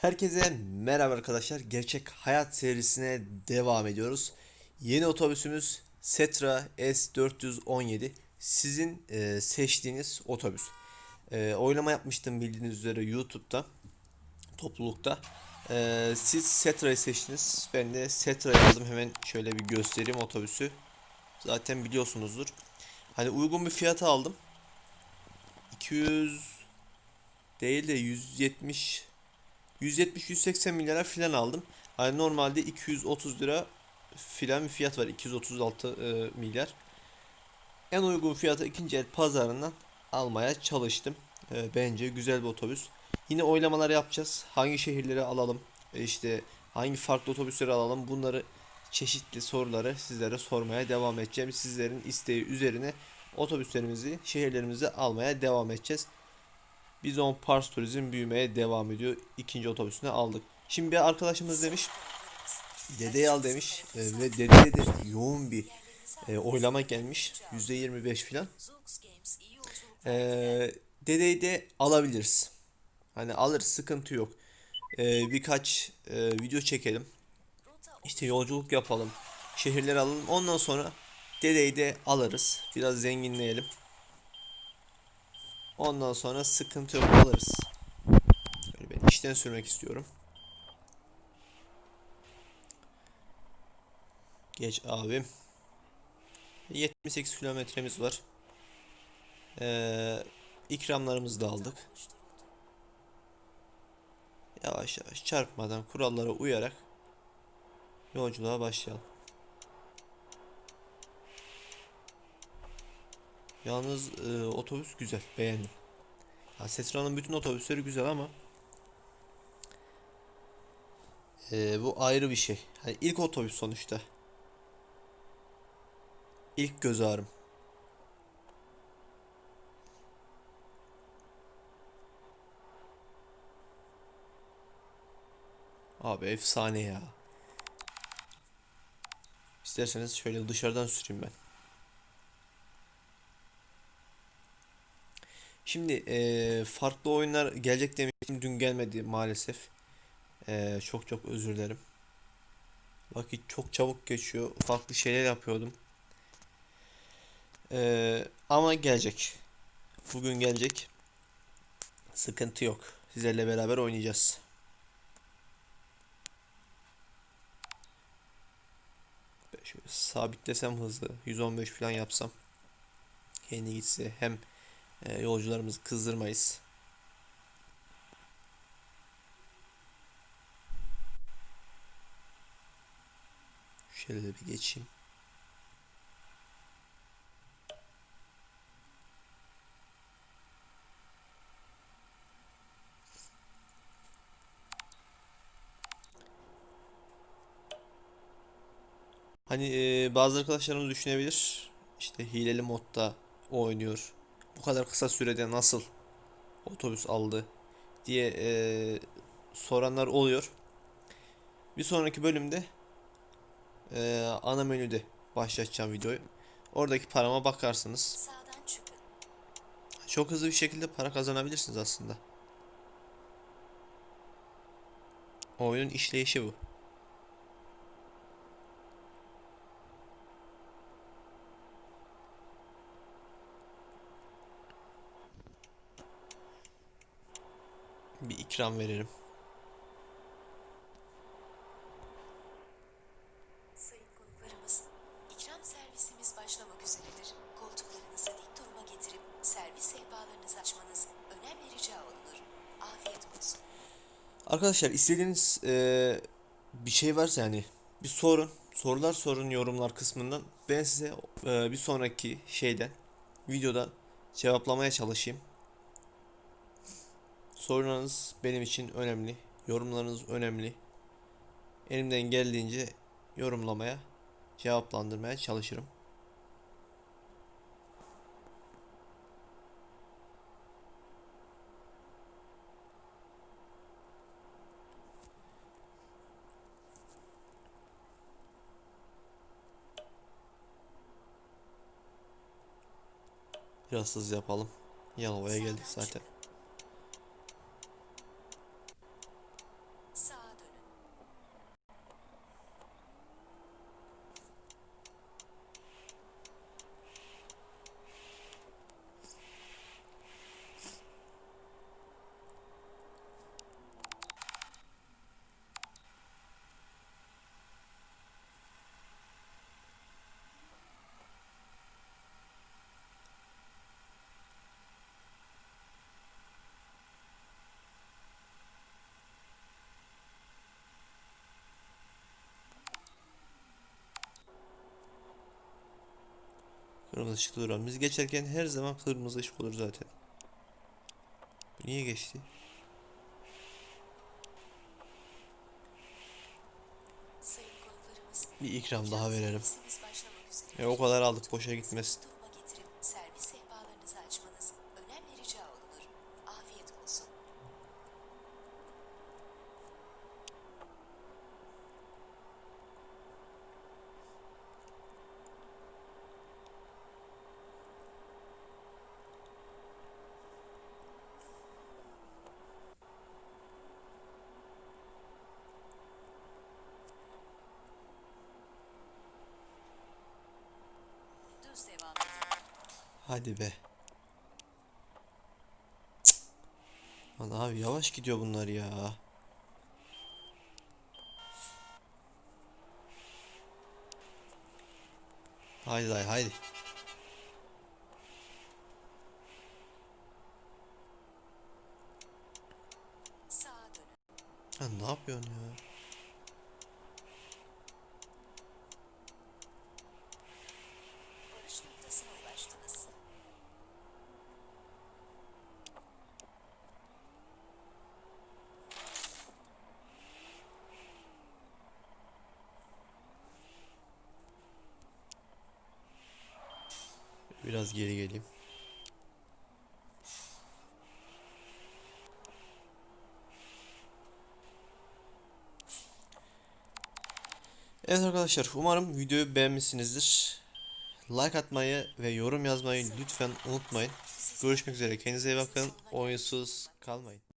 Herkese merhaba arkadaşlar. Gerçek hayat serisine devam ediyoruz. Yeni otobüsümüz Setra S417. Sizin e, seçtiğiniz otobüs. E, oylama yapmıştım bildiğiniz üzere YouTube'da, toplulukta. E, siz Setra'yı seçtiniz. Ben de Setra'yı aldım. Hemen şöyle bir göstereyim otobüsü. Zaten biliyorsunuzdur. Hani uygun bir fiyata aldım. 200 değil de 170 170-180 milyara filan aldım. Hani normalde 230 lira filan bir fiyat var. 236 e, milyar. En uygun fiyata ikinci el pazarından almaya çalıştım. E, bence güzel bir otobüs. Yine oylamalar yapacağız. Hangi şehirleri alalım? E, işte hangi farklı otobüsleri alalım? Bunları çeşitli soruları sizlere sormaya devam edeceğim. Sizlerin isteği üzerine otobüslerimizi, şehirlerimizi almaya devam edeceğiz. Bizon Pars Turizm büyümeye devam ediyor. İkinci otobüsünü aldık. Şimdi bir arkadaşımız demiş dedeyi al demiş e, ve dedeye de yoğun bir e, oylama gelmiş. %25 filan. E, dedeyi de alabiliriz. Hani alırız sıkıntı yok. E, birkaç e, video çekelim. İşte yolculuk yapalım. Şehirleri alalım. Ondan sonra dedeyi de alırız. Biraz zenginleyelim. Ondan sonra sıkıntı yok alırız. Böyle ben işten sürmek istiyorum. Geç abim. 78 kilometremiz var. Ee, ikramlarımızı da aldık. Yavaş yavaş çarpmadan kurallara uyarak yolculuğa başlayalım. Yalnız e, otobüs güzel, beğendim. Ya Setra'nın bütün otobüsleri güzel ama e, bu ayrı bir şey. Hani ilk otobüs sonuçta. İlk göz ağrım. Abi efsane ya. İsterseniz şöyle dışarıdan süreyim ben. Şimdi eee, farklı oyunlar gelecek demiştim dün gelmedi maalesef. Eee, çok çok özür dilerim. Vakit çok çabuk geçiyor. Farklı şeyler yapıyordum. Eee, ama gelecek. Bugün gelecek. Sıkıntı yok. Sizlerle beraber oynayacağız. Şöyle sabitlesem hızlı 115 falan yapsam kendi gitse hem e, yolcularımızı kızdırmayız. Şöyle bir geçeyim. Hani e, bazı arkadaşlarımız düşünebilir. İşte hileli modda oynuyor. Bu kadar kısa sürede nasıl otobüs aldı diye e, soranlar oluyor. Bir sonraki bölümde e, ana menüde başlatacağım videoyu. Oradaki parama bakarsınız. Çok hızlı bir şekilde para kazanabilirsiniz aslında. Oyunun işleyişi bu. Bir ikram verelim. Sayın konuklarımız, ikram servisimiz başlamak üzeredir. Koltuklarınızı dik duruma getirip servis sehpalarınızı açmanız önemli rica olunur. Afiyet olsun. Arkadaşlar istediğiniz eee, bir şey varsa yani bir sorun, sorular sorun yorumlar kısmından ben size eee, bir sonraki şeyden videoda cevaplamaya çalışayım. Sorularınız benim için önemli, yorumlarınız önemli. Elimden geldiğince yorumlamaya, cevaplandırmaya çalışırım. Biraz hızlı yapalım. Yalova'ya geldik zaten. Kırmızı ışıkta duralım. Biz geçerken her zaman kırmızı ışık olur zaten. Bu niye geçti? Bir ikram daha verelim. E, o kadar aldık boşa gitmesin. Duruma getirip servis sehpalarınızı açmanız önemli rica olunur. Afiyet olsun. Düz devam edin. Hadi be. Lan abi yavaş gidiyor bunlar ya. Haydi haydi. Dönün. Lan ne yapıyorsun ya? Biraz geri geleyim. Evet arkadaşlar umarım videoyu beğenmişsinizdir. Like atmayı ve yorum yazmayı lütfen unutmayın. Görüşmek üzere. Kendinize iyi bakın. Oyunsuz kalmayın.